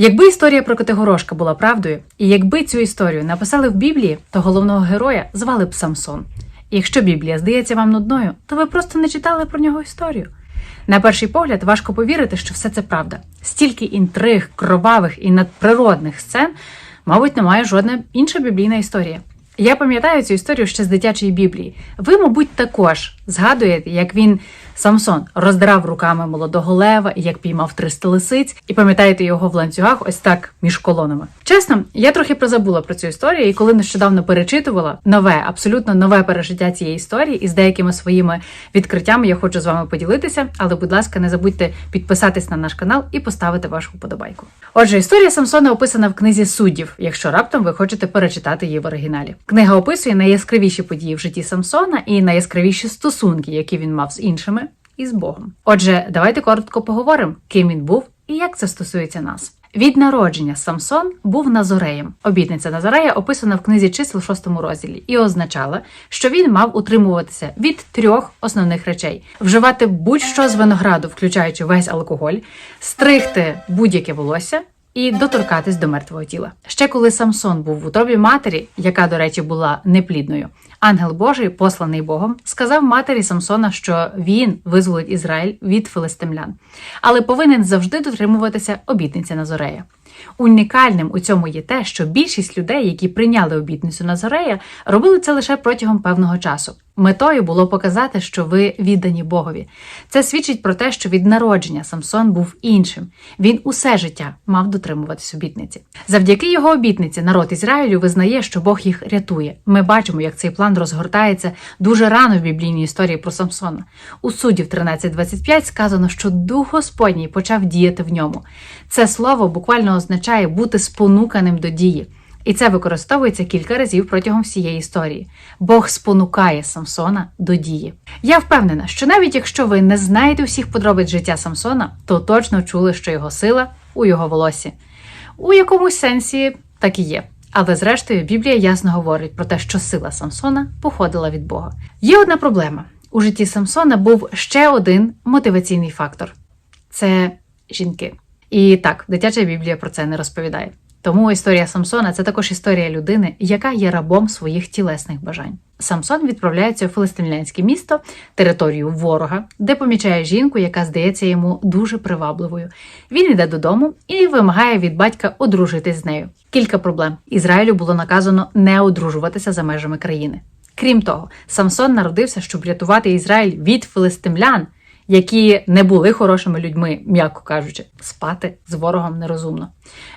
Якби історія про Котигорошка була правдою, і якби цю історію написали в Біблії, то головного героя звали б Самсон. І якщо Біблія здається вам нудною, то ви просто не читали про нього історію. На перший погляд важко повірити, що все це правда. Стільки інтриг, кровавих і надприродних сцен, мабуть, немає жодна інша біблійна історія. Я пам'ятаю цю історію ще з дитячої біблії. Ви, мабуть, також згадуєте, як він Самсон роздирав руками молодого лева як піймав 300 лисиць, і пам'ятаєте його в ланцюгах ось так між колонами. Чесно, я трохи прозабула про цю історію, і коли нещодавно перечитувала нове, абсолютно нове пережиття цієї історії і з деякими своїми відкриттями я хочу з вами поділитися. Але, будь ласка, не забудьте підписатись на наш канал і поставити вашу вподобайку. Отже, історія Самсона описана в книзі суддів, якщо раптом ви хочете перечитати її в оригіналі. Книга описує найяскравіші події в житті Самсона і найяскравіші стосунки, які він мав з іншими і з Богом. Отже, давайте коротко поговоримо, ким він був і як це стосується нас. Від народження Самсон був Назореєм. Обітниця Назарея описана в книзі чисел 6 розділі і означала, що він мав утримуватися від трьох основних речей: вживати будь-що з винограду, включаючи весь алкоголь, стригти будь-яке волосся. І доторкатись до мертвого тіла. Ще коли Самсон був в утробі матері, яка, до речі, була неплідною, ангел Божий, посланий Богом, сказав матері Самсона, що він визволить Ізраїль від филистимлян, але повинен завжди дотримуватися обітниці Назорея. Унікальним у цьому є те, що більшість людей, які прийняли обітницю Назорея, робили це лише протягом певного часу. Метою було показати, що ви віддані Богові. Це свідчить про те, що від народження Самсон був іншим. Він усе життя мав дотримуватись обітниці. Завдяки його обітниці народ Ізраїлю визнає, що Бог їх рятує. Ми бачимо, як цей план розгортається дуже рано в біблійній історії про Самсона. У суддів 13.25 сказано, що Дух Господній почав діяти в ньому. Це слово буквально означає бути спонуканим до дії. І це використовується кілька разів протягом всієї історії. Бог спонукає Самсона до дії. Я впевнена, що навіть якщо ви не знаєте всіх подробиць життя Самсона, то точно чули, що його сила у його волосі. У якомусь сенсі так і є. Але зрештою Біблія ясно говорить про те, що сила Самсона походила від Бога. Є одна проблема: у житті Самсона був ще один мотиваційний фактор це жінки. І так, дитяча Біблія про це не розповідає. Тому історія Самсона це також історія людини, яка є рабом своїх тілесних бажань. Самсон відправляється у филистимлянське місто, територію ворога, де помічає жінку, яка здається йому дуже привабливою. Він йде додому і вимагає від батька одружитись з нею. Кілька проблем. Ізраїлю було наказано не одружуватися за межами країни. Крім того, Самсон народився, щоб рятувати Ізраїль від филистимлян, які не були хорошими людьми, м'яко кажучи, спати з ворогом нерозумно.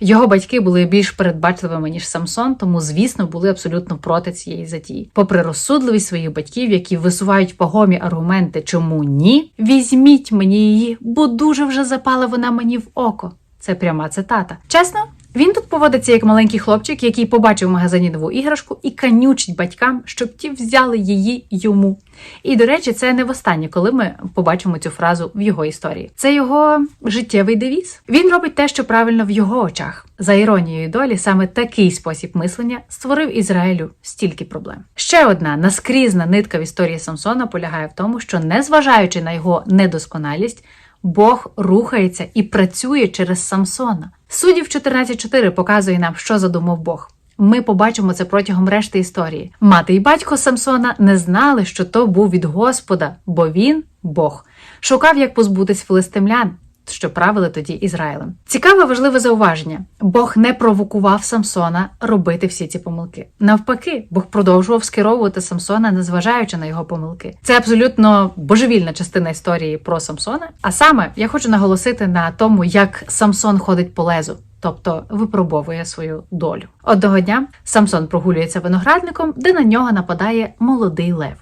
Його батьки були більш передбачливими ніж Самсон, тому, звісно, були абсолютно проти цієї затії. Попри розсудливість своїх батьків, які висувають пагомі аргументи, чому ні, візьміть мені її, бо дуже вже запала вона мені в око. Це пряма цитата. Чесно, він тут поводиться як маленький хлопчик, який побачив в магазині нову іграшку і канючить батькам, щоб ті взяли її йому. І, до речі, це не востаннє, коли ми побачимо цю фразу в його історії. Це його життєвий девіз. Він робить те, що правильно в його очах. За іронією долі, саме такий спосіб мислення створив Ізраїлю стільки проблем. Ще одна наскрізна нитка в історії Самсона полягає в тому, що, незважаючи на його недосконалість, Бог рухається і працює через Самсона. Суддів 14.4 показує нам, що задумав Бог. Ми побачимо це протягом решти історії. Мати і батько Самсона не знали, що то був від Господа, бо він, Бог, шукав, як позбутись филистимлян, що правили тоді Ізраїлем. Цікаве важливе зауваження: Бог не провокував Самсона робити всі ці помилки. Навпаки, Бог продовжував скеровувати Самсона, незважаючи на його помилки. Це абсолютно божевільна частина історії про Самсона. А саме я хочу наголосити на тому, як Самсон ходить по лезу. Тобто випробовує свою долю. Одного дня Самсон прогулюється виноградником, де на нього нападає молодий лев.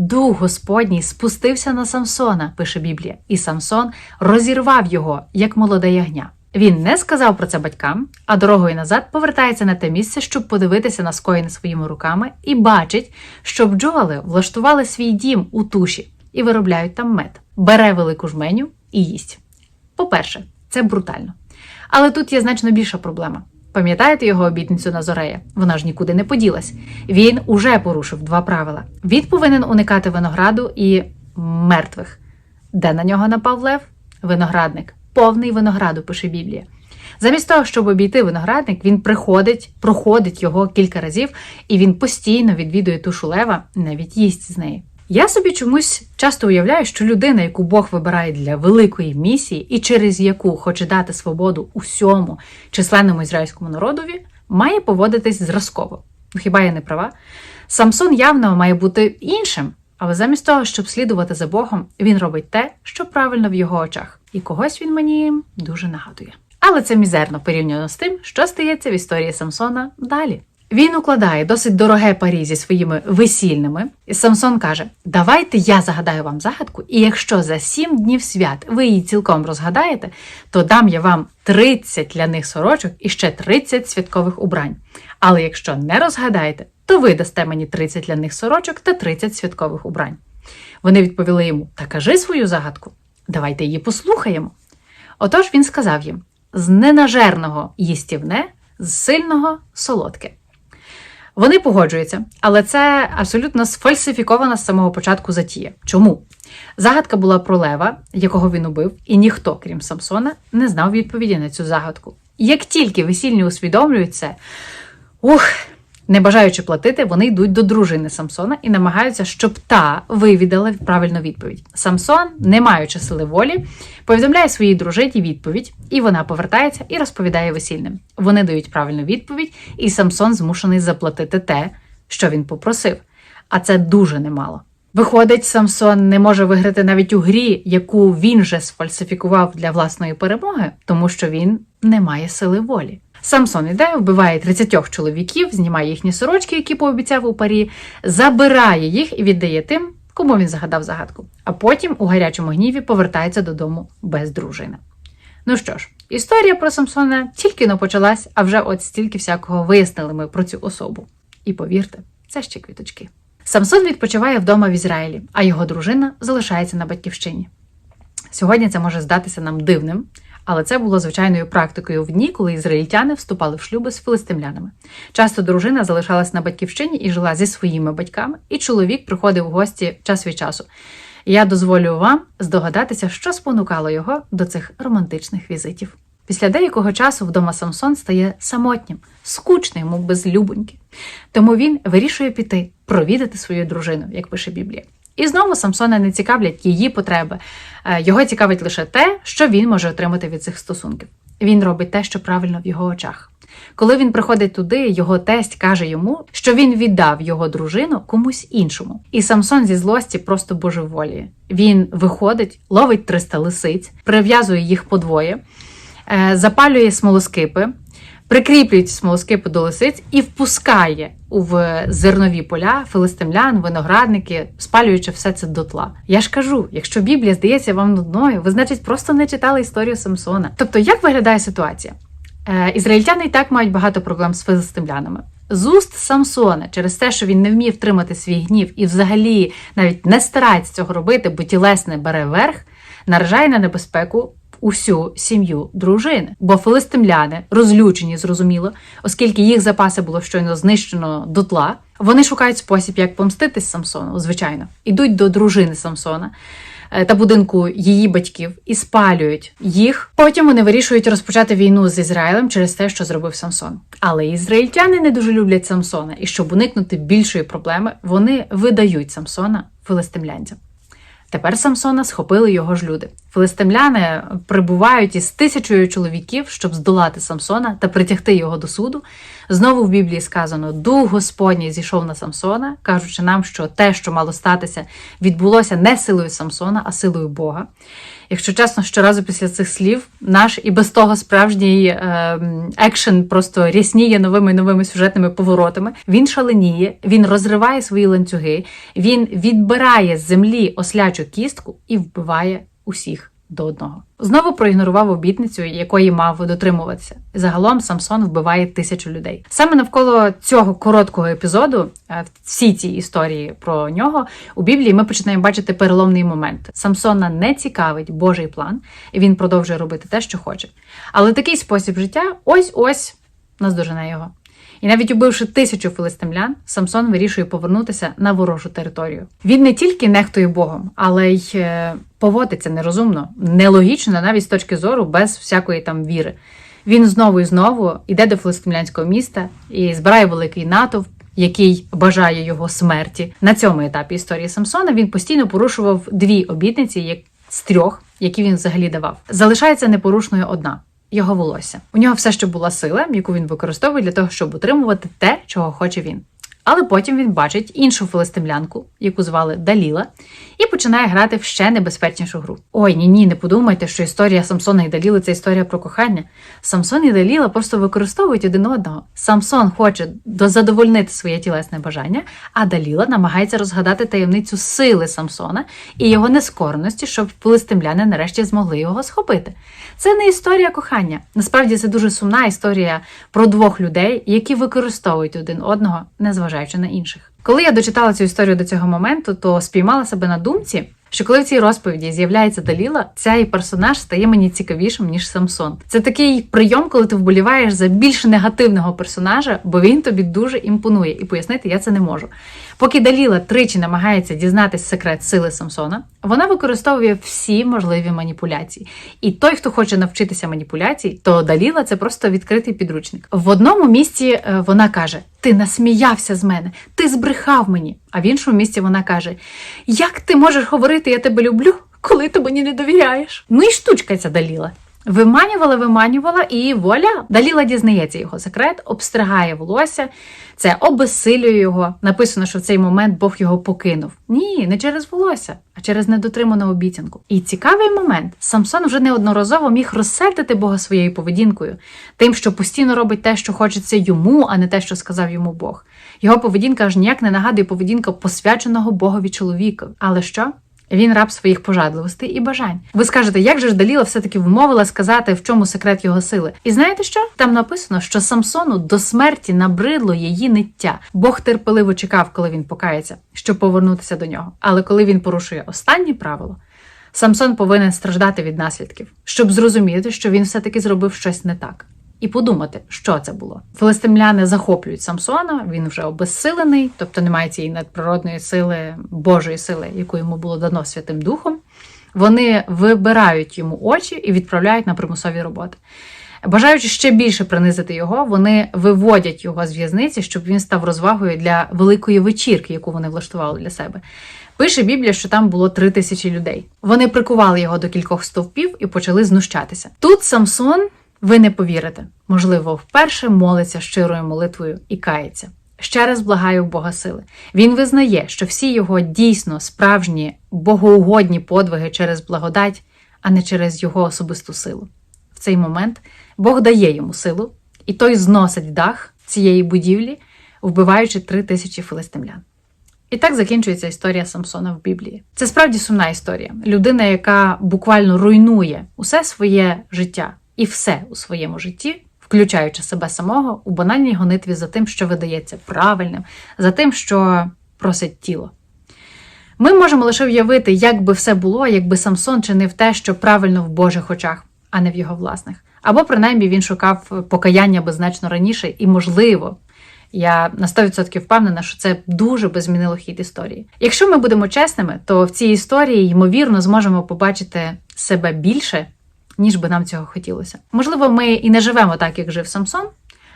Дух Господній спустився на Самсона, пише Біблія, і Самсон розірвав його, як молоде ягня. Він не сказав про це батькам, а дорогою назад повертається на те місце, щоб подивитися на скоєне своїми руками, і бачить, що бджоли влаштували свій дім у туші і виробляють там мед. Бере велику жменю і їсть. По-перше, це брутально. Але тут є значно більша проблема. Пам'ятаєте його обітницю на Зорея? Вона ж нікуди не поділась. Він уже порушив два правила: він повинен уникати винограду і мертвих. Де на нього напав лев? Виноградник, повний винограду, пише Біблія. Замість того, щоб обійти виноградник, він приходить, проходить його кілька разів, і він постійно відвідує тушу лева, навіть їсть з неї. Я собі чомусь часто уявляю, що людина, яку Бог вибирає для великої місії, і через яку хоче дати свободу усьому численному ізраїльському народові, має поводитись зразково. Ну хіба я не права? Самсон явно має бути іншим, але замість того, щоб слідувати за Богом, він робить те, що правильно в його очах, і когось він мені дуже нагадує. Але це мізерно порівняно з тим, що стається в історії Самсона далі. Він укладає досить дороге парі зі своїми весільними, і Самсон каже: Давайте я загадаю вам загадку, і якщо за сім днів свят ви її цілком розгадаєте, то дам я вам 30 ляних сорочок і ще 30 святкових убрань. Але якщо не розгадаєте, то ви дасте мені 30 ляних сорочок та 30 святкових убрань. Вони відповіли йому: Та кажи свою загадку, давайте її послухаємо. Отож він сказав їм: з ненажерного їстівне, з сильного солодке. Вони погоджуються, але це абсолютно сфальсифікована з самого початку затія. Чому? Загадка була про лева, якого він убив, і ніхто, крім Самсона, не знав відповіді на цю загадку. Як тільки весільні усвідомлюють це, ух, не бажаючи платити, вони йдуть до дружини Самсона і намагаються, щоб та вивідала правильну відповідь. Самсон, не маючи сили волі, повідомляє своїй дружині відповідь, і вона повертається і розповідає весільним. Вони дають правильну відповідь, і Самсон змушений заплатити те, що він попросив. А це дуже немало. Виходить, Самсон не може виграти навіть у грі, яку він же сфальсифікував для власної перемоги, тому що він не має сили волі. Самсон іде, вбиває 30 чоловіків, знімає їхні сорочки, які пообіцяв у парі, забирає їх і віддає тим, кому він загадав загадку. А потім у гарячому гніві повертається додому без дружини. Ну що ж, історія про Самсона тільки но почалась, а вже от стільки всякого вияснили ми про цю особу. І повірте, це ще квіточки. Самсон відпочиває вдома в Ізраїлі, а його дружина залишається на батьківщині. Сьогодні це може здатися нам дивним, але це було звичайною практикою в дні, коли ізраїльтяни вступали в шлюби з филистимлянами. Часто дружина залишалась на батьківщині і жила зі своїми батьками, і чоловік приходив у гості час від часу. Я дозволю вам здогадатися, що спонукало його до цих романтичних візитів. Після деякого часу вдома Самсон стає самотнім, скучним, мов безлюбоньки. Тому він вирішує піти, провідати свою дружину, як пише Біблія. І знову Самсона не цікавлять її потреби. Е, Його цікавить лише те, що він може отримати від цих стосунків. Він робить те, що правильно в його очах. Коли він приходить туди, його тесть каже йому, що він віддав його дружину комусь іншому. І Самсон зі злості просто божеволіє. Він виходить, ловить 300 лисиць, прив'язує їх подвоє, е, запалює смолоскипи, прикріплюють смолоскипи до лисиць і впускає в зернові поля филистимлян, виноградники, спалюючи все це дотла. Я ж кажу, якщо Біблія здається вам нудною, ви значить просто не читали історію Самсона. Тобто, як виглядає ситуація? Е, Ізраїльтяни і так мають багато проблем з филистимлянами. З уст Самсона, через те, що він не вмів тримати свій гнів і взагалі навіть не старається цього робити, бо тілесне бере верх, наражає на небезпеку усю сім'ю дружини. Бо филистимляни, розлючені, зрозуміло, оскільки їх запаси було щойно знищено дотла, вони шукають спосіб, як помститись Самсону, звичайно, ідуть до дружини Самсона. е, Та будинку її батьків і спалюють їх. Потім вони вирішують розпочати війну з Ізраїлем через те, що зробив Самсон. Але ізраїльтяни не дуже люблять Самсона, і щоб уникнути більшої проблеми, вони видають Самсона филистимлянцям. Тепер Самсона схопили його ж люди. Филистимляни прибувають із тисячою чоловіків, щоб здолати Самсона та притягти його до суду. Знову в Біблії сказано: Дух Господній зійшов на Самсона, кажучи нам, що те, що мало статися, відбулося не силою Самсона, а силою Бога. Якщо чесно, щоразу після цих слів наш і без того справжній е, екшен просто рясніє новими новими сюжетними поворотами. Він шаленіє, він розриває свої ланцюги, він відбирає з землі ослячу кістку і вбиває усіх до одного. Знову проігнорував обітницю, якої мав дотримуватися. Загалом Самсон вбиває тисячу людей. Саме навколо цього короткого епізоду, е, в всій цій історії про нього у Біблії ми починаємо бачити переломний момент. Самсона не цікавить Божий план, і він продовжує робити те, що хоче. Але такий спосіб життя ось ось наздожене його. І навіть убивши тисячу филистимлян, Самсон вирішує повернутися на ворожу територію. Він не тільки нехтує Богом, але й е, поводиться нерозумно, нелогічно, навіть з точки зору без всякої там віри. Він знову і знову йде до филистимлянського міста і збирає великий натовп. Який бажає його смерті на цьому етапі історії Самсона, він постійно порушував дві обітниці, як з трьох, які він взагалі давав. Залишається непорушною одна його волосся. У нього все ще була сила, яку він використовує для того, щоб утримувати те, чого хоче він. Але потім він бачить іншу филистимлянку, яку звали Даліла, і починає грати в ще небезпечнішу гру. Ой, ні, ні, не подумайте, що історія Самсона і Даліли це історія про кохання. Самсон і Даліла просто використовують один одного. Самсон хоче дозадовольнити своє тілесне бажання, а Даліла намагається розгадати таємницю сили Самсона і його нескореності, щоб филистимляни нарешті змогли його схопити. Це не історія кохання. Насправді це дуже сумна історія про двох людей, які використовують один одного, незважаючи на інших. Коли я дочитала цю історію до цього моменту, то спіймала себе на думці. Що коли в цій розповіді з'являється Даліла, цей персонаж стає мені цікавішим ніж Самсон. Це такий прийом, коли ти вболіваєш за більш негативного персонажа, бо він тобі дуже імпонує, і пояснити я це не можу. Поки Даліла тричі намагається дізнатись секрет сили Самсона, вона використовує всі можливі маніпуляції. І той, хто хоче навчитися маніпуляцій, то Даліла це просто відкритий підручник. В одному місці е, вона каже: Ти насміявся з мене, ти збрехав мені. А в іншому місці вона каже: Як ти можеш говорити, я тебе люблю, коли ти мені не довіряєш? Ну і штучка ця Даліла. Виманювала, виманювала, і воля. Даліла дізнається його секрет, обстригає волосся, це обесилює його. Написано, що в цей момент Бог його покинув. Ні, не через волосся, а через недотриману обіцянку. І цікавий момент: Самсон вже неодноразово міг розсердити Бога своєю поведінкою, тим, що постійно робить те, що хочеться йому, а не те, що сказав йому Бог. Його поведінка аж ніяк не нагадує поведінка посвяченого Богові чоловіка. Але що? Він раб своїх пожадливостей і бажань. Ви скажете, як же ж Даліла все-таки вмовила сказати, в чому секрет його сили? І знаєте що? Там написано, що Самсону до смерті набридло її ниття. Бог терпеливо чекав, коли він покається, щоб повернутися до нього. Але коли він порушує останнє правило, Самсон повинен страждати від наслідків, щоб зрозуміти, що він все-таки зробив щось не так. І подумати, що це було. Филистимляни захоплюють Самсона, він вже обезсилений, тобто немає цієї надприродної сили, Божої сили, яку йому було дано Святим Духом. Вони вибирають йому очі і відправляють на примусові роботи. Бажаючи ще більше принизити його, вони виводять його з в'язниці, щоб він став розвагою для великої вечірки, яку вони влаштували для себе. Пише Біблія, що там було три тисячі людей. Вони прикували його до кількох стовпів і почали знущатися. Тут Самсон, ви не повірите, можливо, вперше молиться щирою молитвою і кається. Ще раз благаю Бога сили. Він визнає, що всі його дійсно справжні богоугодні подвиги через благодать, а не через його особисту силу. В цей момент Бог дає йому силу, і той зносить дах цієї будівлі, вбиваючи три тисячі филистимлян. І так закінчується історія Самсона в Біблії. Це справді сумна історія. Людина, яка буквально руйнує усе своє життя і все у своєму житті, включаючи себе самого у банальній гонитві за тим, що видається правильним, за тим, що просить тіло. Ми можемо лише уявити, як би все було, якби Самсон чинив те, що правильно в Божих очах, а не в його власних. Або принаймні він шукав покаяння би значно раніше, і, можливо, я на 100% впевнена, що це дуже би змінило хід історії. Якщо ми будемо чесними, то в цій історії, ймовірно, зможемо побачити себе більше, ніж би нам цього хотілося. Можливо, ми і не живемо так, як жив Самсон,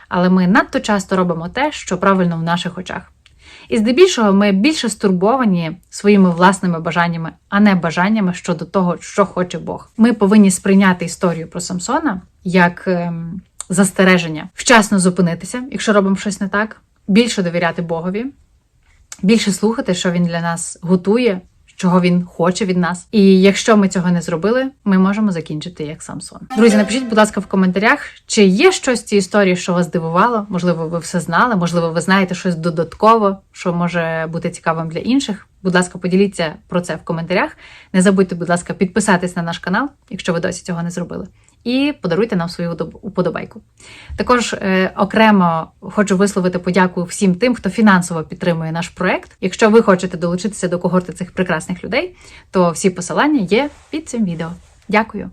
але ми надто часто робимо те, що правильно в наших очах. І здебільшого ми більше стурбовані своїми власними бажаннями, а не бажаннями щодо того, що хоче Бог. Ми повинні сприйняти історію про Самсона як ем, застереження, вчасно зупинитися, якщо робимо щось не так, більше довіряти Богові, більше слухати, що він для нас готує, чого він хоче від нас. І якщо ми цього не зробили, ми можемо закінчити як Самсон. Друзі, напишіть, будь ласка, в коментарях, чи є щось в цій історії, що вас здивувало? Можливо, ви все знали, можливо, ви знаєте щось додатково, що може бути цікавим для інших. Будь ласка, поділіться про це в коментарях. Не забудьте, будь ласка, підписатись на наш канал, якщо ви досі цього не зробили. І подаруйте нам свою уподобайку. Також е, окремо хочу висловити подяку всім тим, хто фінансово підтримує наш проект. Якщо ви хочете долучитися до когорти цих прекрасних людей, то всі посилання є під цим відео. Дякую!